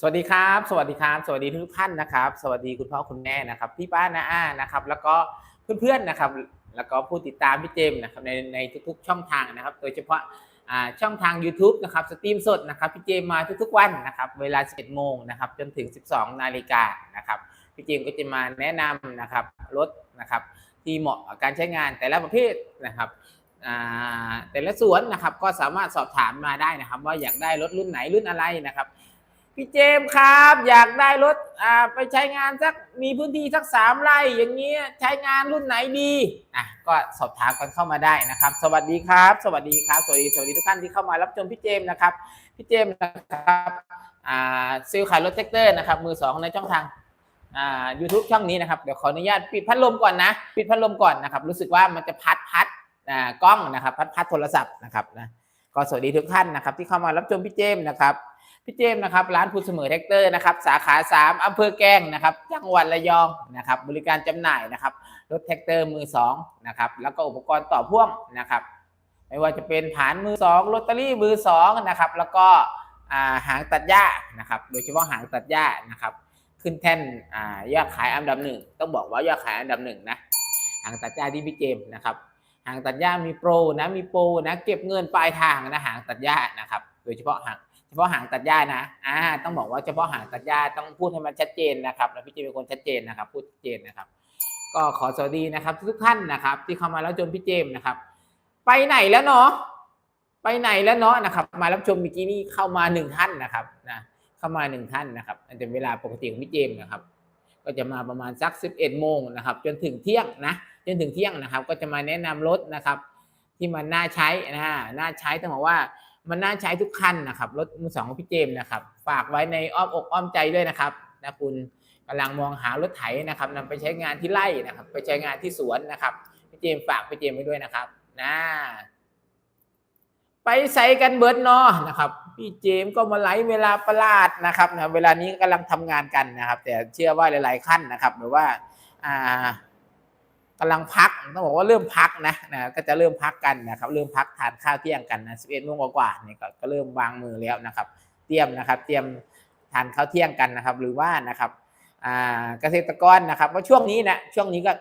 สวัสดีครับ สวัสดีครับ สวัสดีทุกท่านนะครับ สวัสดีคุณพ่อคุณแม่นะครับพี่ป้าน้าอานะครับ แล้วก็เพื่อนๆนะครับ แล้วก็ผู้ติดตามพี่เจมส์นะครับในในทุกๆช่องทางนะครับ โดยเฉพาะอ่าช่องทาง YouTube นะครับสตรีมสดนะครับพี่เจมส์มาทุกๆวันนะครับเวลา 11โมงนะครับจนถึง 12 นาฬิกานะครับพี่เจมส์ก็จะมาแนะนำนะครับรถนะครับที่เหมาะกับการใช้งานแต่ละประเภทนะครับแต่ละสวนนะครับก็สามารถสอบถามมาได้นะครับ ว่าอยากได้รถรุ่นไหนรุ่นอะไรนะครับ พี่เจมส์ครับ อยากได้รถอ่าไปใช้งานสักมีพื้นที่สักสามไร่อย่างเงี้ใช้งานรุ่นไหนดีอะก็สอบถามกันเข้ามาได้นะครับ สวัสดีครับ สวัสดีครับสวัสดีสวัสดีทุกท่านที่เข้ามารับชมพี่เจมส์นะครับพี่เจมส์นะครับอ่าซิลขายรถแท็กเตอร์นะครับมือสองในช่องทางอ่า YouTube ช่องนี้นะครับเดี๋ยวขออนุญาตปิดพัดลมก่อนนะปิดพัดลมก่อนนะครับรู้สึกว่ามันจะพัดพัดอ่ากล้องนะครับพัดพัดโทรศัพท์นะครับนะก็สวัสดีทุกท่านนะครับที่เข้ามารับชมพี่เจมส์นะครับ พี่เจมส์นะครับร้านพูดเสมอแท็กเตอร์นะครับสาขา 3อำเภอแกลงนะครับจังหวัดระยองนะครับบริการจำหน่ายนะครับรถแท็กเตอร์มือ2นะครับแล้วก็อุปกรณ์ต่อพ่วงนะครับไม่ว่าจะเป็นผานมือ2ลอตเตอรี่มือ2นะครับแล้วก็หางตัดหญ้านะครับโดยเฉพาะหางตัดหญ้านะครับขึ้นแท่นอยอดขายอันดับหนึ่งต้องบอกว่ายอดขายอันดับหนึ่งนะหางตัดหญ้าที่พี่เจมส์นะครับหางตัดหญ้ามีโปรนะมีโปรนะเก็บเงินปลายทางนะหางตัดหญ้านะครับโดยเฉพาะหาง เฉพาะหางตัดหญ้านะอ่าต้องบอกว่าเฉพาะหางตัดหญ้าต้องพูดให้มันชัดเจนนะครับแล้วพี่เจมเป็นคนชัดเจนนะครับ พูดชัดเจนนะครับ ก็ขอสวัสดีนะครับ ทุกท่านนะครับ ที่เข้ามาแล้วชมพี่เจมนะครับ ไปไหนแล้วเนาะไปไหนแล้วเนาะนะครับ มารับชมเมื่อกี้นี้เข้ามาหนึ่งท่านนะครับนะเข้ามาหนึ่งท่านนะครับอันเป็นเวลาปกติของพี่เจมนะครับ ก็จะมาประมาณสักสิบเอ็ดโมงนะครับ จนถึงเที่ยงนะจนถึงเที่ยงนะครับ ก็จะมาแนะนำรถนะครับ ที่มันน่าใช้นะน่าใช้ต้องบอกว่า มันน่าใช้ทุกคันนะครับรถมือสองของพี่เจมส์นะครับ ฝากไว้ในอ้อมอกอ้อมใจด้วยนะครับนะคุณกำลังมองหารถไถนะครับนำไปใช้งานที่ไร่นะครับ ไปใช้งานที่สวนนะครับพี่เจมส์ฝากพี่เจมส์ไว้ด้วยนะครับนะไปใส่กันเบิร์ดนอนะครับพี่เจมส์ก็มาไลฟ์เวลาประหลาดนะครับนะเวลานี้กำลังทำงานกันนะครับ แต่เชื่อว่าหลาย ๆขั้นนะครับหรือว่าอ่า กำลังพักต้องบอกว่าเริ่มพักนะนะก็จะเริ่มพักกันนะครับเริ่มพักทานข้าวเที่ยงกันนะสิบเอ็ดโมงกว่าๆนี่ก็ก็เริ่มวางมือแล้วนะครับ เตรียมนะครับเตรียมทานข้าวเที่ยงกันนะครับ หรือว่านะครับอ่าเกษตรกรนะครับว่าช่วงนี้นะช่วงนี้ก็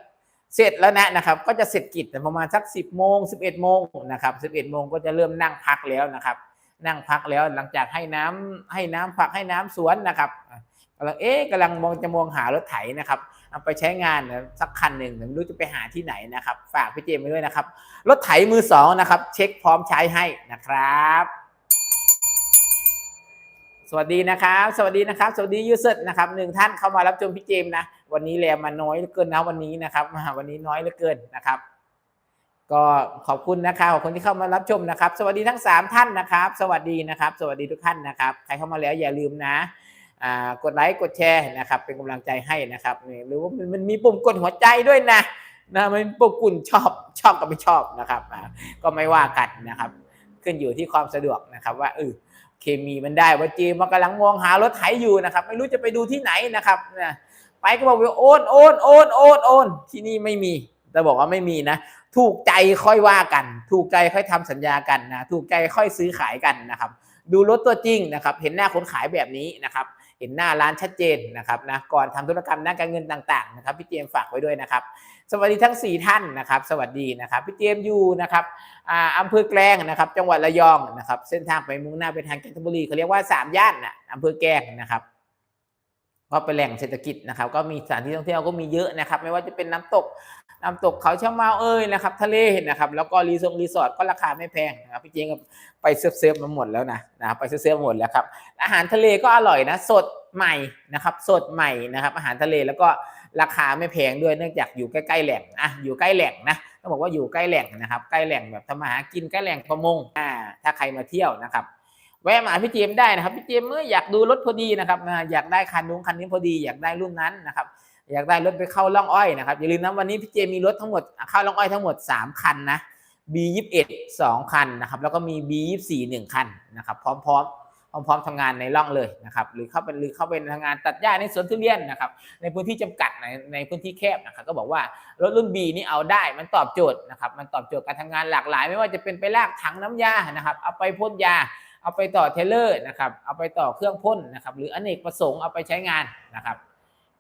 เสร็จแล้วนะนะครับ ก็จะเสร็จกิจประมาณสักสิบโมงสิบเอ็ดโมงนะครับสิบเอ็ดโมงก็จะเริ่มนั่งพักแล้วนะครับ นั่งพักแล้วหลังจากให้น้ำให้น้ำผักให้น้ำสวนนะครับกำลังเอ๊ะกำลังมองจะมองหารถไถนะครับ เอาไปใช้งานสักคันหนึ่งไม่รู้จะไปหาที่ไหนนะครับ ฝากพี่เจมไว้ด้วยนะครับ รถไถมือสองนะครับ เช็คพร้อมใช้ให้นะครับ สวัสดีนะครับ สวัสดีนะครับ สวัสดียูเซร์นะครับหนึ่งท่านเข้ามารับชมพี่เจมนะ วันนี้แรมมาน้อยเหลือเกินนะวันนี้นะครับวันนี้น้อยเหลือเกินนะครับก็ขอบคุณนะครับขอบคุณที่เข้ามารับชมนะครับ สวัสดีทั้งสามท่านนะครับ สวัสดีนะครับ สวัสดีทุกท่านนะครับ ใครเข้ามาแล้วอย่าลืมนะ กดไลค์กดแชร์นะครับ เป็นกำลังใจให้นะครับหรือว่ามันมีปุ่มกดหัวใจด้วยนะนะมันปุ่มกุ่นชอบชอบกับไม่ชอบนะครับก็ไม่ว่ากันนะครับ ขึ้นอยู่ที่ความสะดวกนะครับ ว่าเออเคมีมันได้ว่าจีมันกำลังมองหารถไถอยู่นะครับ ไม่รู้จะไปดูที่ไหนนะครับนะไปก็บอกว่าโอนโอนโอนโอนโอนที่นี่ไม่มีแต่บอกว่าไม่มีนะ ถูกใจค่อยว่ากัน ถูกใจค่อยทำสัญญากันนะ ถูกใจค่อยซื้อขายกันนะครับ ดูรถตัวจริงนะครับ เห็นหน้าคนขายแบบนี้นะครับ เห็นหน้าร้านชัดเจนนะครับนะก่อนทำธุรกรรมด้านการเงินต่างๆนะครับพี่เจมฝากไว้ด้วยนะครับ สวัสดีทั้ง 4 ท่านนะครับ สวัสดีนะครับพี่เจมอยู่นะครับอาอำเภอแกลงนะครับ จังหวัดระยองนะครับ เส้นทางไปมุ่งหน้าไปทางจันทบุรีเขาเรียกว่า3ย่านนะอำเภอแกลงนะครับ ก็เป็นแหล่งเศรษฐกิจนะครับ ก็มีสถานที่ท่องเที่ยวก็มีเยอะนะครับ ไม่ว่าจะเป็นน้ำตกน้ำตกเขาเชะเมาเอ้ยนะครับ ทะเลนะครับ แล้วก็รีสอร์ทรีสอร์ทก็ราคาไม่แพงนะครับพี่เจงก็ไปเซฟเซฟมาหมดแล้วนะนะครับไปเซฟเซฟหมดแล้วครับอาหารทะเลก็อร่อยนะสดใหม่นะครับ สดใหม่นะครับ อาหารทะเลแล้วก็ราคาไม่แพงด้วยเนื่องจากอยู่ใกล้ๆแหล่งอะอยู่ใกล้แหล่งนะต้องบอกว่าอยู่ใกล้แหล่งนะครับ ใกล้แหล่งแบบทำมาหากินใกล้แหล่งประมงอ่าถ้าใครมาเที่ยวนะครับ แวะมาหาพี่เจมได้นะครับพี่เจมเมื่ออยากดูรถพอดีนะครับอยากได้คันนู้นคันนี้พอดี อยากได้รุ่นนั้นนะครับอยากได้รถไปเข้าล่องอ้อยนะครับอย่าลืมนะวันนี้พี่เจมีรถทั้งหมดเข้าล่องอ้อยทั้งหมด 3 คันนะ B21 2 คันนะครับแล้วก็มี B24 1 คันนะครับพร้อมพร้อมพร้อมพร้อมทำงานในร่องเลยนะครับหรือเข้าไปหรือเข้าไปทำงานตัดหญ้าในสวนทุเรียนนะครับในพื้นที่จำกัดในในพื้นที่แคบนะครับก็บอกว่ารถรุ่น B นี่เอาได้มันตอบโจทย์นะครับมันตอบโจทย์การทำงานหลากหลาย ไม่ว่าจะเป็นไปลากถังน้ำยานะครับเอาไปพ่นยา เอาไปต่อเทเลอร์นะครับ เอาไปต่อเครื่องพ่นนะครับ หรืออเนกประสงค์เอาไปใช้งานนะครับ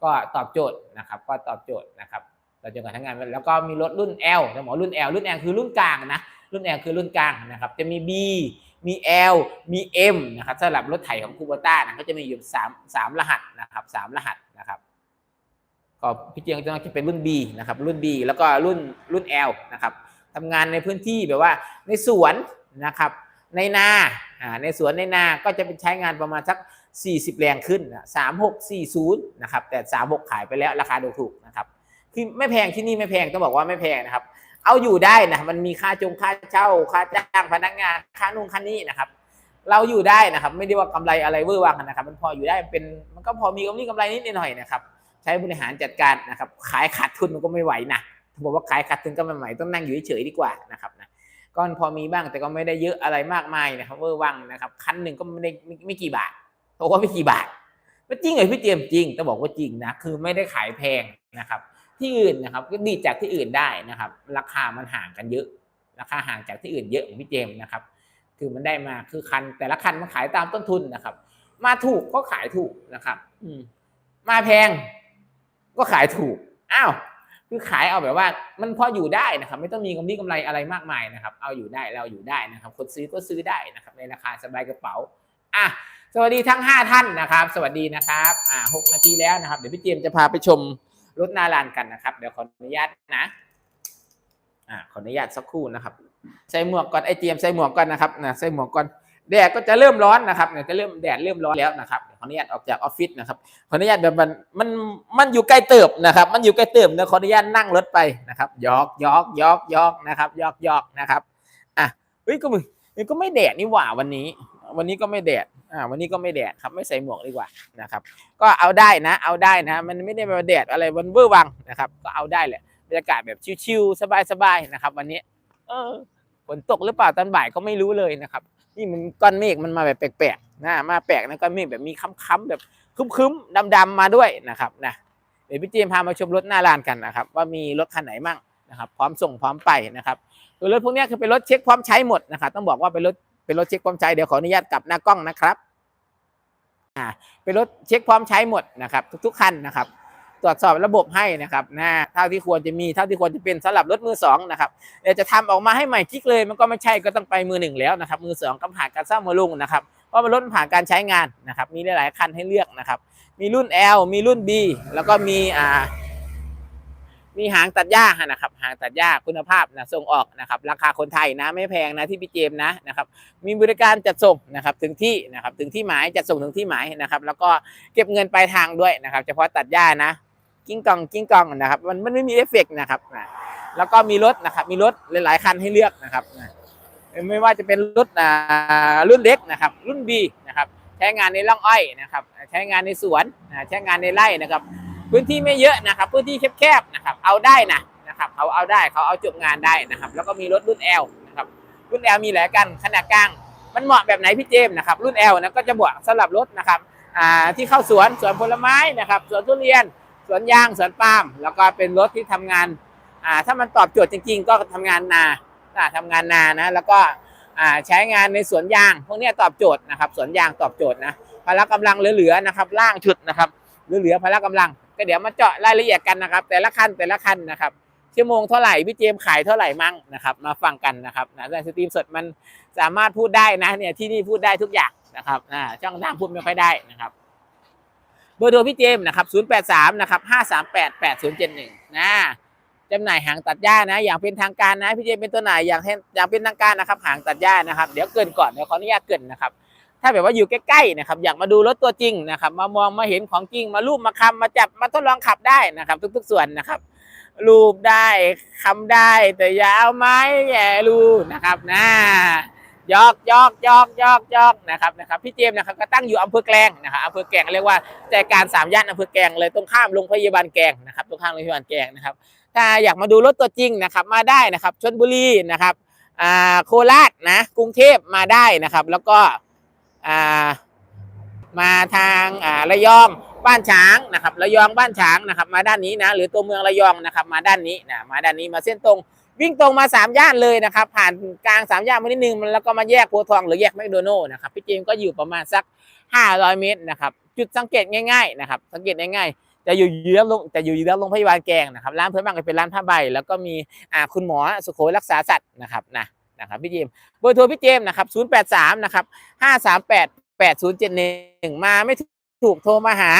ก็ตอบโจทย์นะครับ ก็ตอบโจทย์นะครับต่อโจทย์การใช้งาน แล้วก็มีรถรุ่น L จะบอรุ่น L รุ่น L คือรุ่นกลางนะ รุ่น L คือรุ่นกลางนะครับ จะมี B มี L มี M นะครับสำหรับรถไถของคูโบต้านะก็จะมีอยู่3 3รหัสนะครับ3รหัสนะครับก็พี่เจียงจะต้องเป็นรุ่น B นะครับรุ่น B แล้วก็รุ่นรุ่น L นะครับทำงานในพื้นที่แบบว่าในสวนนะครับ ในนาในสวนในนาก็จะเป็นใช้งานประมาณสัก 40 แรงขึ้น 3640 นะครับ แต่ 36 ขายไปแล้วราคาดูถูกนะครับคือไม่แพงที่นี่ไม่แพงต้องบอกว่าไม่แพงนะครับ เอาอยู่ได้นะมันมีค่าจงค่าเช่าค่าจ้างพนักงานค่านู่นค่านี่นะครับเราอยู่ได้นะครับ ไม่ได้ว่ากำไรอะไรเวอร์วังนะครับ มันพออยู่ได้เป็นมันก็พอมีกำไรกำไรนิดหน่อยนะครับ ใช้บริหารจัดการนะครับ ขายขาดทุนมันก็ไม่ไหวนะบอกว่าขายขาดทุนก็ไม่ไหวต้องนั่งอยู่เฉยดีกว่านะครับนะ ก็พอมีบ้างแต่ก็ไม่ได้เยอะอะไรมากมายนะครับเวอร์วังนะครับ คันหนึ่งก็ไม่ได้ไม่กี่บาทเพราะว่าไม่กี่บาทมันจริงเหรอพี่เจมจริงต้องบอกว่าจริงนะคือไม่ได้ขายแพงนะครับ ที่อื่นนะครับก็ดีจากที่อื่นได้นะครับ ราคามันห่างกันเยอะ ราคาห่างจากที่อื่นเยอะของพี่เจมนะครับ คือมันได้มาคือคัน แต่ละคันมันขายตามต้นทุนนะครับ มาถูกก็ขายถูกนะครับ อืมาแพง ก็ขายถูกอ้าว คือขายเอาแบบว่ามันพออยู่ได้นะครับ ไม่ต้องมีกำไรกำไรอะไรมากมายนะครับ เอาอยู่ได้เราอยู่ได้นะครับ คนซื้อก็ซื้อได้นะครับ ในราคาสบายกระเป๋าอะสวัสดีทั้ง 5 ท่านนะครับ สวัสดีนะครับอ่าหกนาทีแล้วนะครับ เดี๋ยวพี่เจมส์จะพาไปชมรถนาลานกันนะครับ เดี๋ยวขออนุญาตนะอ่าขออนุญาตสักครู่นะครับ ใส่หมวกก่อนไอเจมส์ใส่หมวกก่อนนะครับนะใส่หมวกก่อน แดดก็จะเริ่มร้อนนะครับเนี่ยจะเริ่มแดดเริ่มร้อนแล้วนะครับขออนุญาตออกจากออฟฟิศนะครับขออนุญาตแบบมันมันมันอยู่ใกล้เติบนะครับ มันอยู่ใกล้เติบนะขออนุญาตนั่งรถไปนะครับยอกยอกยอกยอกนะครับยอกยอกนะครับอะเฮ้ยก็มึงก็ไม่แดดนี่หว่าวันนี้ วันนี้ก็ไม่แดดอ่าวันนี้ก็ไม่แดดครับไม่ใส่หมวกดีกว่านะครับ ก็เอาได้นะ เอาได้นะ มันไม่ได้มาแดดอะไรวันเวอร์วังนะครับ ก็เอาได้แหละบรรยากาศแบบชิวๆสบายๆนะครับ วันนี้ เออ ฝนตกหรือเปล่าตอนบ่ายก็ไม่รู้เลยนะครับ นี่มันก้อนเมฆมันมาแบบแปลกๆนะมาแปลกนะก้อนเมฆแบบมีค้ำๆแบบคึ้มๆดำๆมาด้วยนะครับนะเดี๋ยวพี่เจมพามาชมรถหน้าลานกันนะครับ ว่ามีรถคันไหนมั่งนะครับพร้อมส่งพร้อมไปนะครับคือรถพวกนี้คือเป็นรถเช็คพร้อมใช้หมดนะครับต้องบอกว่าเป็นรถเป็นรถเช็คพร้อมใช้เดี๋ยวขออนุญาตกลับหน้ากล้องนะครับอ่าเป็นรถเช็คพร้อมใช้หมดนะครับ ทุกๆคันนะครับ ตรวจสอบระบบให้นะครับนะเท่าที่ควรจะมีเท่าที่ควรจะเป็นสำหรับรถมือสองนะครับเดี๋ยวจะทำออกมาให้ใหม่คลิกเลย มันก็ไม่ใช่ก็ต้องไปมือหนึ่งแล้วนะครับมือสองก็ผ่านการสร้างมือลุงนะครับเพราะมันรถผ่านการใช้งานนะครับมีหลายๆคันให้เลือกนะครับมีรุ่น L มีรุ่น B แล้วก็มีอ่ามีหางตัดหญ้านะครับหางตัดหญ้าคุณภาพนะส่งออกนะครับราคาคนไทยนะไม่แพงนะที่พี่เจมส์นะนะครับมีบริการจัดส่งนะครับถึงที่นะครับถึงที่หมายจัดส่งถึงที่หมายนะครับแล้วก็เก็บเงินปลายทางด้วยนะครับเฉพาะตัดหญ้านะ กิ้งกองกิ้งกองนะครับ มันมันไม่มีเอฟเฟกต์นะครับแล้วก็มีรถนะครับ มีรถหลาย ๆ คันให้เลือกนะครับไม่ว่าจะเป็นรถรุ่นเล็กนะครับ รุ่น B นะครับใช้งานในร่องอ้อยนะครับ ใช้งานในสวนใช้งานในไร่นะครับ พื้นที่ไม่เยอะนะครับ พื้นที่แคบๆนะครับ เอาได้นะนะครับเขาเอาได้เขาเอาจบงานได้นะครับ แล้วก็มีรถรุ่น L นะครับรุ่น L มีหลายกันขนาดกลางมันเหมาะแบบไหนพี่เจมส์นะครับรุ่น L นะก็จะเหมาะสำหรับรถนะครับที่เข้าสวนสวนผลไม้นะครับสวนทุเรียน สวนยางสวนปาล์มแล้วก็เป็นรถที่ทำงานอ่าถ้ามันตอบโจทย์จริง ๆ ก็ทำงานนาอ่าทำงานนานะแล้วก็ใช้งานในสวนยาง พวกนี้ตอบโจทย์นะครับสวนยางตอบโจทย์นะพละกำลังเหลือๆนะครับล่างชุดนะครับเหลือๆพละกำลัง ก็เดี๋ยวมาเจาะรายละเอียดกันนะครับ แต่ละคันแต่ละคันนะครับชั่วโมงเท่าไหร่พี่เจมขายเท่าไหร่มั่งนะครับ มาฟังกันนะครับนะในสตรีมสดมันสามารถพูดได้นะเนี่ยที่นี่พูดได้ทุกอย่างนะครับอ่าช่องทางพูดไม่ค่อยได้นะครับ เบอร์โทรพี่เจมนะครับ 083 นะครับ 538 8071 นะจำหน่ายหางตัดหญ้านะ อย่างเป็นทางการนะ พี่เจมเป็นตัวไหนอย่างอย่างเป็นทางการนะครับหางตัดหญ้านะครับ เดี๋ยวเกินก่อนเดี๋ยวขออนุญาตเกินนะครับ ถ้าแบบว่าอยู่ใกล้ๆนะครับ อยากมาดูรถตัวจริงนะครับ มามองมาเห็นของจริง มารูปมาคำมาจับมาทดลองขับได้นะครับ ทุก ๆ ส่วนนะครับ รูปได้คำได้แต่อยาวไม้แย่รูนะครับนะ ยอกยอกยอกยอกยอกนะครับนะครับพี่เจมส์นะครับก็ตั้งอยู่อำเภอแกลงนะครับอำเภอแกลงเรียกว่าใจการสามย่านอำเภอแกลงเลยตรงข้ามโรงพยาบาลแกลงนะครับตรงข้ามโรงพยาบาลแกลงนะครับถ้าอยากมาดูรถตัวจริงนะครับมาได้นะครับชลบุรีนะครับอ่าโคราชนะกรุงเทพมาได้นะครับ แล้วก็อ่ามาทางอ่าระยองบ้านฉางนะครับระยองบ้านฉางนะครับ มาด้านนี้นะหรือตัวเมืองระยองนะครับ มาด้านนี้นะมาด้านนี้มาเส้นตรง วิ่งตรงมาสามย่านเลยนะครับ ผ่านกลางสามย่านมานิดนึงแล้วก็มาแยกโพทองหรือแยกแมคโดนัลล์นะครับพี่เจมส์ก็อยู่ประมาณสัก 500 เมตรนะครับ จุดสังเกตง่ายๆนะครับ สังเกตง่ายๆจะอยู่เยื้องลงจะอยู่เยื้องโรงพยาบาลแกงนะครับร้านเพื่อนบ้านก็เป็นร้านผ้าใบ แล้วก็มีอ่าคุณหมอสุโขรักษาสัตว์นะครับนะนะครับพี่เจมส์เบอร์โทรพี่เจมส์นะครับ 083 นะครับ 538 8071 มาไม่ถูกโทรมาหา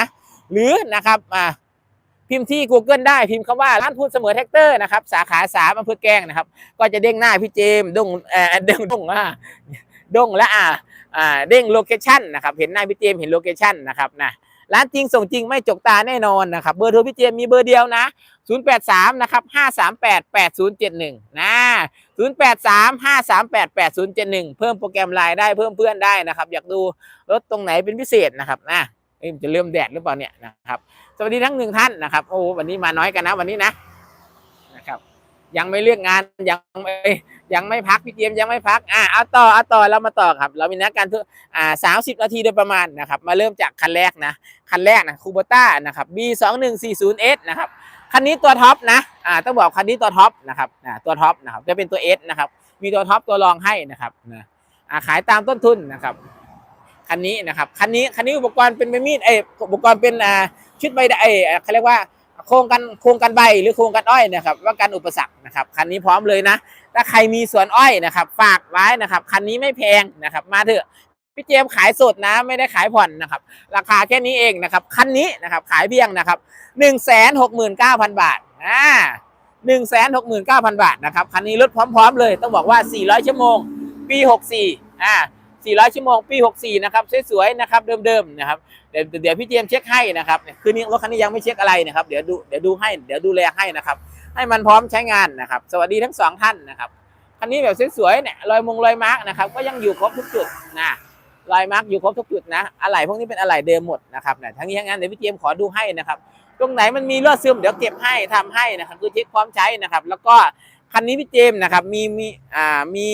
หรือนะครับอ่า พิมพ์ที่ Google ได้พิมพ์คำว่าร้านพูดเสมอแท็กเตอร์นะครับสาขาสามอำเภอแกลงนะครับ ก็จะเด้งหน้าพี่เจมส์ดงเอ่อเด้งดงอ่าดงและอ่าอ่าเด้งโลเคชั่นนะครับเห็นหน้าพี่เจมส์เห็นโลเคชั่นนะครับนะร้านจริงส่งจริงไม่จกตาแน่นอนนะครับเบอร์โทรพี่เจมส์มีเบอร์เดียวนะ 083 นะครับ 538 8071 นะ 083 538 8071 เพิ่มโปรแกรมไลน์ได้เพิ่มเพื่อนได้นะครับ อยากดูรถตรงไหนเป็นพิเศษนะครับนะเอ้ยมันจะเริ่มแดดหรือเปล่าเนี่ยนะครับ สวัสดีทั้งหนึ่งท่านนะครับ โอ้วันนี้มาน้อยกันนะ วันนี้นะนะครับ ยังไม่เลือกงานยังไม่ยังไม่พักพี่เจมส์ยังไม่พักอ่าเอาต่อเอาต่อเรามาต่อครับ เรามีนัดกันทุกอ่าสามสิบนาทีโดยประมาณนะครับ มาเริ่มจากคันแรกนะคันแรกนะคูโบต้านะครับ B สองหนึ่งสี่ศูนย์เอสนะครับคันนี้ตัวท็อปนะอ่าต้องบอกคันนี้ตัวท็อปนะครับอ่าตัวท็อปนะครับจะเป็นตัว S นะครับมีตัวท็อปตัวรองให้นะครับนะอ่าขายตามต้นทุนนะครับคันนี้นะครับคันนี้คันนี้อุปกรณ์เป็นใบมีดเอยอุปกรณ์เป็นอ่า ชุดใบเอยเขาเรียกว่าโครงกันโครงกันใบหรือโครงกันอ้อยนะครับว่ากันอุปสรรคนะครับคันนี้พร้อมเลยนะ ถ้าใครมีสวนอ้อยนะครับฝากไว้นะครับคันนี้ไม่แพงนะครับ มาเถอะพี่เจมส์ขายสดนะไม่ได้ขายผ่อนนะครับ ราคาแค่นี้เองนะครับคันนี้นะครับขายเพียงนะครับหนึ่งแสนหกหมื่นเก้าพันบาทอ่าหนึ่งแสนหกหมื่นเก้าพันบาทนะครับคันนี้รถพร้อม ๆ เลยต้องบอกว่าสี่ร้อยชั่วโมงปีหกสี่อ่า 400 ชั่วโมงปี 64 นะครับ สวยๆ นะครับ เดิมๆ นะครับ เดี๋ยวเดี๋ยวพี่เจมเช็คให้นะครับเนี่ยคืนนี้รถคันนี้ยังไม่เช็คอะไรนะครับ เดี๋ยวดู เดี๋ยวดูให้ เดี๋ยวดูแลให้นะครับ ให้มันพร้อมใช้งานนะครับ สวัสดีทั้งสองท่านนะครับ คันนี้แบบสวยๆ เนี่ย รอยมงรอยมาร์กนะครับ ก็ยังอยู่ครบทุกจุดนะรอยมาร์กอยู่ครบทุกจุดนะ อะไหล่พวกนี้เป็นอะไหล่เดิมหมดนะครับเนี่ยทั้งนี้ทั้งนั้นเดี๋ยวพี่เจมขอดูให้นะครับ ตรงไหนมันมีรั่วซึมเดี๋ยวเก็บให้ทำให้นะครับ คือเช็คพร้อมใช้นะครับ แล้วก็คันนี้พี่เจมนะครับ มีมีอ่ามี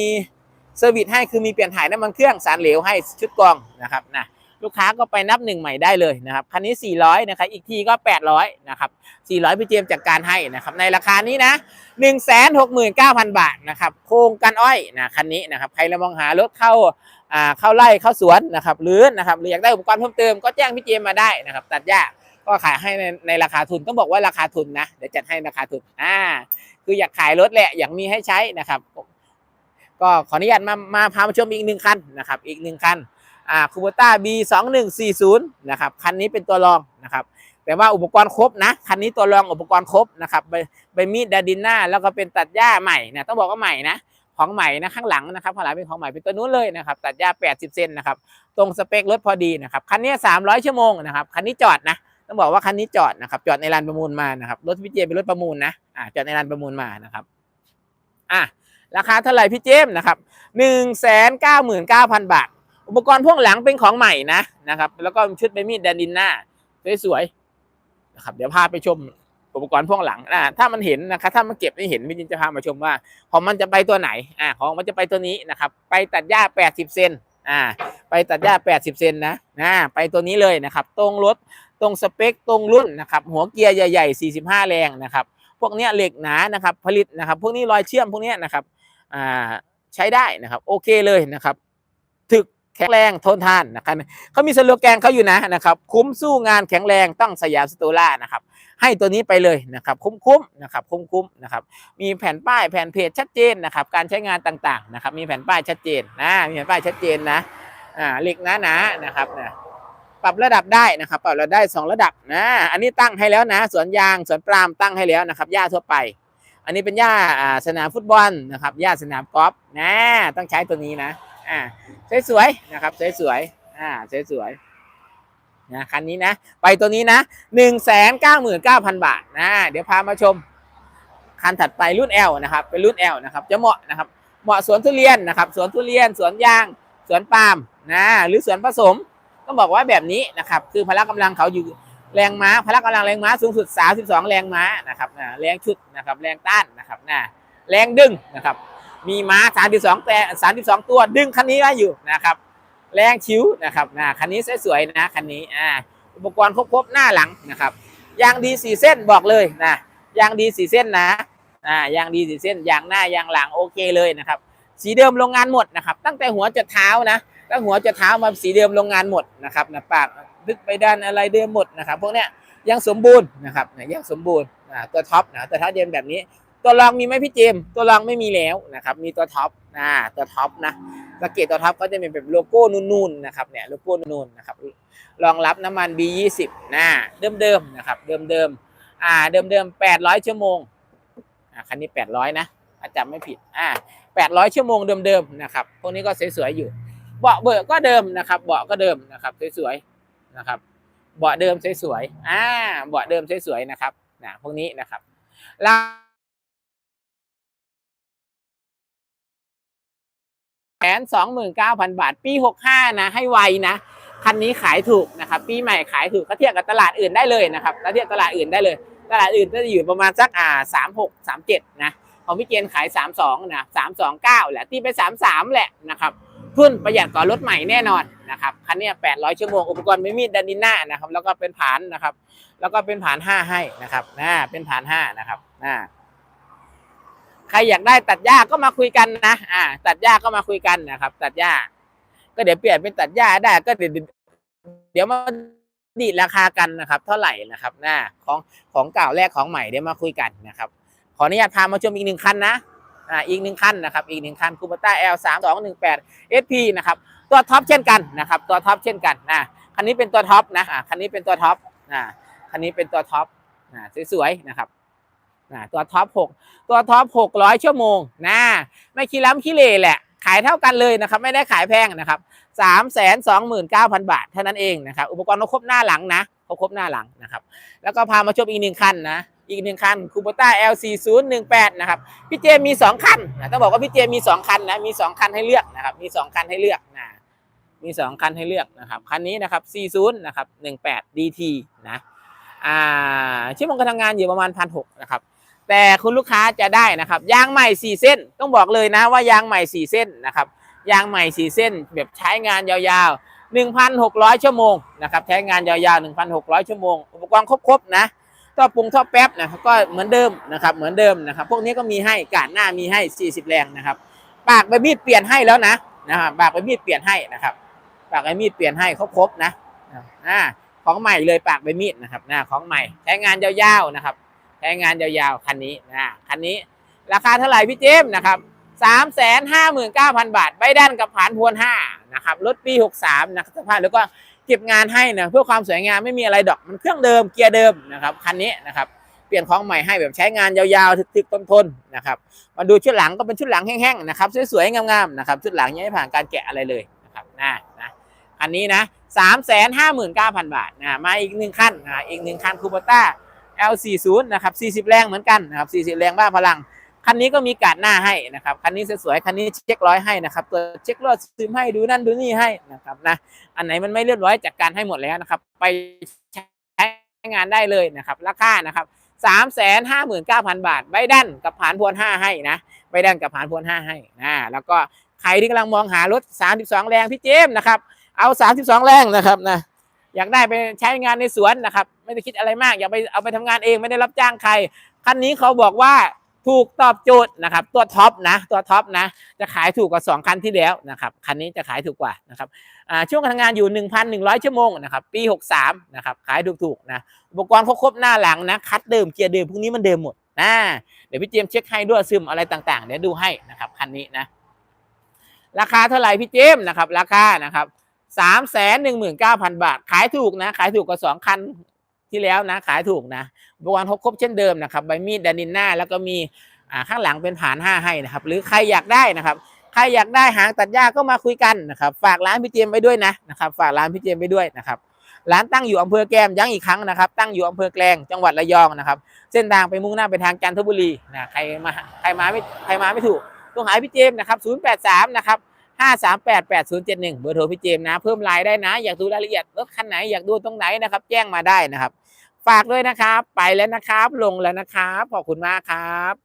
เซอร์วิสให้คือมีเปลี่ยนถ่ายน้ำมันเครื่องสารเหลวให้ชุดกองนะครับนะลูกค้าก็ไปนับหนึ่งใหม่ได้เลยนะครับคันนี้ 400นะครับอีกทีก็ 800นะครับ400พี่เจมจัดการให้นะครับในราคานี้นะ 169,000 บาทนะครับโครงกันอ้อยนะคันนี้นะครับใครระมองหารถเข้าอ่าเข้าไร่เข้าสวนนะครับหรือนะครับหรืออยากได้อุปกรณ์เพิ่มเติมก็แจ้งพี่เจมมาได้นะครับตัดหญ้าก็ขายให้ในในราคาทุนต้องบอกว่าราคาทุนนะเดี๋ยวจัดให้ราคาทุนอ่าคืออยากขายรถแหละอยากมีให้ใช้นะครับ ก็ขออนุญาตมามาพามาชมอีกหนึ่งคันนะครับอีกหนึ่งคันอ่าคูโบต้า B สองหนึ่งสี่ศูนย์นะครับคันนี้เป็นตัวรองนะครับแต่ว่าอุปกรณ์ครบนะคันนี้ตัวรองอุปกรณ์ครบนะครับใบใบมีดดาดินหน้าแล้วก็เป็นตัดหญ้าใหม่นะต้องบอกว่าใหม่นะของใหม่นะข้างหลังนะครับข้างหลังเป็นของใหม่เป็นตัวนู้นเลยนะครับตัดหญ้า 80 เซนนะครับตรงสเปครถพอดีนะครับคันนี้ 300 ชั่วโมงนะครับคันนี้จอดนะต้องบอกว่าคันนี้จอดนะครับจอดในลานประมูลมานะครับรถพี่เจเป็นรถประมูลนะอ่าจอดในลานประมูลมานะครับอะ ราคาเท่าไหร่พี่เจมส์นะครับหนึ่งแสนเก้าหมื่นเก้าพันบาท อุปกรณ์พ่วงหลังเป็นของใหม่นะนะครับ แล้วก็ชุดใบมีดแดนดินหน้าสวยๆนะครับ เดี๋ยวพาไปชมอุปกรณ์พ่วงหลังนะถ้ามันเห็นนะครับ ถ้ามันเก็บไม่เห็นพี่จินจะพามาชมว่าของมันจะไปตัวไหนอ่าของมันจะไปตัวนี้นะครับ ไปตัดหญ้าแปดสิบเซนอ่า ไปตัดหญ้าแปดสิบเซนนะนะไปตัวนี้เลยนะครับ ตรงรถตรงสเปคตรงรุ่นนะครับ หัวเกียร์ใหญ่ๆสี่สิบห้าแรงนะครับ พวกนี้เหล็กหนานะครับ ผลิตนะครับ พวกนี้รอยเชื่อมพวกนี้นะครับ อ่าใช้ได้นะครับ โอเคเลยนะครับถึกแข็งแรงทนทานนะครับเขามีสโลแกนเขาอยู่นะนะครับ คุ้มสู้งานแข็งแรงต้องสยามสตูล่านะครับ ให้ตัวนี้ไปเลยนะครับ คุ้มๆนะครับ คุ้มๆนะครับ มีแผ่นป้ายแผ่นเพจชัดเจนนะครับ การใช้งานต่างๆนะครับ มีแผ่นป้ายชัดเจนนะมีแผ่นป้ายชัดเจนนะอ่าเหล็กหนาๆนะครับนะปรับระดับได้นะครับ ปรับระดับได้สองระดับนะ อันนี้ตั้งให้แล้วนะ สวนยางสวนปาล์มตั้งให้แล้วนะครับหญ้าทั่วไป อันนี้เป็นหญ้าอ่าสนามฟุตบอลนะครับหญ้าสนามกอล์ฟนะต้องใช้ตัวนี้นะอ่าสวยๆนะครับสวยๆอ่าสวยๆนะคันนี้นะ ไปตัวนี้นะหนึ่งแสนเก้าหมื่นเก้าพันบาทนะเดี๋ยวพามาชม คันถัดไปรุ่น L นะครับเป็นรุ่น L นะครับจะเหมาะนะครับเหมาะสวนทุเรียนนะครับสวนทุเรียนสวนยางสวนปาล์มนะหรือสวนผสมต้องบอกว่าแบบนี้นะครับคือพละกำลังเขาอยู่ แรงม้าพละกำลังแรงม้าสูงสุด 32 แรงม้านะครับนะแรงชุดนะครับแรงต้านนะครับนะแรงดึงนะครับ มีม้า 32 แต่ 32 ตัวดึงคันนี้ไว้อยู่นะครับ แรงชิวนะครับนะคันนี้สวยๆนะคันนี้อ่าอุปกรณ์ครบๆหน้าหลังนะครับยางดี4เส้นบอกเลยนะยางดี4เส้นนะอ่ายางดีสีเส้นยางหน้ายางหลังโอเคเลยนะครับ สีเดิมโรงงานหมดนะครับ ตั้งแต่หัวจนเท้านะตั้งหัวจนเท้ามาสีเดิมโรงงานหมดนะครับนะปาก ลึกไปด้านอะไรเดิมหมดนะครับ พวกเนี้ยยังสมบูรณ์นะครับยังสมบูรณ์ตัวท็อปนะตัวท็อปเดิมแบบนี้ ตัวรองมีไหมพี่เจมส์ตัวรองไม่มีแล้วนะครับ มีตัวท็อปนะตัวท็อปนะสังเกตตัวท็อปก็จะเป็นแบบโลโก้นูนๆนะครับเนี่ยโลโก้นูนๆนะครับรองรับน้ำมัน B20 นะเดิมๆนะครับ เดิมๆอ่าเดิมๆ800 ชั่วโมงอ่าคันนี้ 800 นะอาจำไม่ผิดอ่า800 ชั่วโมงเดิมๆนะครับพวกนี้ก็สวยๆอยู่เบาะเบิกก็เดิมนะครับ เบาะก็เดิมนะครับสวยๆ นะครับเบาะเดิมสวยๆอ่าเบาะเดิมสวยๆนะครับนะพวกนี้นะครับราแสนสองหมื่นเก้าพันบาท ปีหกห้านะ ให้ไวนะ คันนี้ขายถูกนะครับ ปีใหม่ขายถูกก็เทียบกับตลาดอื่นได้เลยนะครับแล้วเทียบตลาดอื่นได้เลย ตลาดอื่นก็จะอยู่ประมาณสักอ่าสามหกสามเจ็ดนะ ของพี่เจนขายสามสองนะสามสองเก้าแหละตีไปสามสามแหละนะครับ ทุนประหยัดกว่ารถใหม่แน่นอนนะครับคันนี้แปดร้อยชั่วโมงอุปกรณ์ไม่มีดดันดิน่านะครับ แล้วก็เป็นผานนะครับ แล้วก็เป็นผานห้าให้นะครับนะเป็นผานห้านะครับนะใครอยากได้ตัดหญ้าก็มาคุยกันนะอ่า ตัดหญ้าก็มาคุยกันนะครับ ตัดหญ้า ก็เดี๋ยวเปลี่ยนเป็นตัดหญ้าได้ก็เดี๋ยวเดี๋ยวมาดีดราคากันนะครับ เท่าไหร่นะครับนะของของเก่าแรกของใหม่เดี๋ยวมาคุยกันนะครับ ขออนุญาตพามาชมอีกหนึ่งคันนะ อ่าอีกหนึ่งคันนะครับอีกหนึ่งคันคูปต้า L สามสองหนึ่งแปด SP นะครับตัวท็อปเช่นกันนะครับตัวท็อปเช่นกันนะคันนี้เป็นตัวท็อปนะอ่าคันนี้เป็นตัวท็อปนะคันนี้เป็นตัวท็อปนะสวยๆนะครับนะตัวท็อปหกตัวท็อปหกร้อยชั่วโมงนะไม่ขี้ล้ำขี้เลแหละขายเท่ากันเลยนะครับไม่ได้ขายแพงนะครับสามแสนสองหมื่นเก้าพันบาทเท่านั้นเองนะครับอุปกรณ์ครบหน้าหลังนะครบหน้าหลังนะครับ แล้วก็พามาชมอีกหนึ่งคันนะ อีกหนึ่งคันคูโบต้า L4018 นะครับพี่เจมี 2 คันนะต้องบอกว่าพี่เจมี 2 คันนะมี 2 คันให้เลือกนะครับมี 2 คันให้เลือกนะมี 2 คันให้เลือกนะครับคันนี้นะครับ 40นะครับ 18 DT นะอ่าชั่วโมงการทำงานอยู่ประมาณ1,600นะครับแต่คุณลูกค้าจะได้นะครับยางใหม่ 4 เส้น ต้องบอกเลยนะว่ายางใหม่ 4 เส้นนะครับยางใหม่ 4 เส้น แบบใช้งานยาวๆ 1,600 ชั่วโมงนะครับใช้งานยาวๆ 1,600 ชั่วโมง อุปกรณ์ครบๆนะ ท่อปรุงท่อแป๊บนะครับก็เหมือนเดิมนะครับเหมือนเดิมนะครับ พวกนี้ก็มีให้กาดหน้ามีให้ 40 แรงนะครับปากใบมีดเปลี่ยนให้แล้วนะนะครับปากใบมีดเปลี่ยนให้นะครับปากใบมีดเปลี่ยนให้ครบๆนะอ่าของใหม่เลยปากใบมีดนะครับนะของใหม่ใช้งานยาวๆนะครับใช้งานยาวๆคันนี้นะคันนี้ราคาเท่าไหร่พี่เจมส์นะครับสามแสนห้าหมื่นเก้าพันบาทใบด้านกับผานพวนห้านะครับรถปีหกสามนะครับสภาพแล้วก็ เก็บงานให้นะเพื่อความสวยงามไม่มีอะไรดอกมันเครื่องเดิมเกียร์เดิมนะครับคันนี้นะครับเปลี่ยนของใหม่ให้แบบใช้งานยาวๆถึกๆทนๆนะครับมาดูชุดหลังก็เป็นชุดหลังแห้งๆนะครับสวยๆงามๆนะครับชุดหลังยังไม่ผ่านการแกะอะไรเลยนะครับนะนะคันนี้นะสามแสนห้าหมื่นเก้าพันบาทนะมาอีกหนึ่งคันนะอีกหนึ่งคันคูปต้า L40 นะครับ40 แรงเหมือนกันนะครับ40 แรงบ้าพลัง คันนี้ก็มีการดหน้าให้นะครับคันนี้สวยๆคันนี้เช็คร้อยให้นะครับตัวเช็ครอดซึมให้ดูนั่นดูนี่ให้นะครับนะอันไหนมันไม่เรียบร้อยจัดการให้หมดแล้วนะครับ ไปใช้งานได้เลยนะครับ ราคานะครับสามแสนห้าหมื่นเก้าพันบาทใบดันกับผานพวนห้าให้นะใบดันกับผานพวนห้าให้นะแล้วก็ใครที่กำลังมองหารถสามสิบสองแรงพี่เจมส์นะครับ เอาสามสิบสองแรงนะครับนะอยากได้ไปใช้งานในสวนนะครับ ไม่ได้คิดอะไรมาก อยากไปเอาไปทำงานเองไม่ได้รับจ้างใคร คันนี้เขาบอกว่า ถูกตอบโจทย์นะครับ ตัวท็อปนะ ตัวท็อปนะ จะขายถูกกว่า 2 คันที่แล้วนะครับ คันนี้จะขายถูกกว่านะครับช่วงการทำงานอยู่ 1,100 ชั่วโมงนะครับ ปี 63 นะครับ ขายถูกๆนะ อุปกรณ์ครบๆหน้าหลังนะ คัดเดิมเกียร์เดิมพวกนี้มันเดิมหมดนะเดี๋ยวพี่เจมเช็คให้ด้วยซึมอะไรต่างๆ เดี๋ยวดูให้นะครับ คันนี้นะ ราคาเท่าไหร่พี่เจมนะครับ ราคานะครับสามแสนหนึ่งหมื่นเก้าพันบาท ขายถูกนะ ขายถูกกว่าสองคัน ที่แล้วนะขายถูกนะอุปกรณ์ครบเช่นเดิมนะครับใบมีดดานินหน้าแล้วก็มีอ่าข้างหลังเป็นผานห้าให้นะครับหรือใครอยากได้นะครับใครอยากได้หางตัดหญ้าก็มาคุยกันนะครับฝากร้านพี่เจมไปด้วยนะนะครับฝากร้านพี่เจมไปด้วยนะครับร้านตั้งอยู่อำเภอแกลมย้ำอีกครั้งนะครับ ตั้งอยู่อำเภอแกลงจังหวัดระยองนะครับ เส้นทางไปมุ่งหน้าไปทางจันทบุรีนะใครมาใครมาไม่ใครมาไม่ถูกต้องหาพี่เจมนะครับ083นะครับ5388071 เบอร์โทรพี่เจมนะ เพิ่มไลน์ได้นะ อยากดูรายละเอียดรถคันไหนอยากดูตรงไหนนะครับ แจ้งมาได้นะครับ ฝากด้วยนะครับ ไปแล้วนะครับ ลงแล้วนะครับ ขอบคุณมากครับ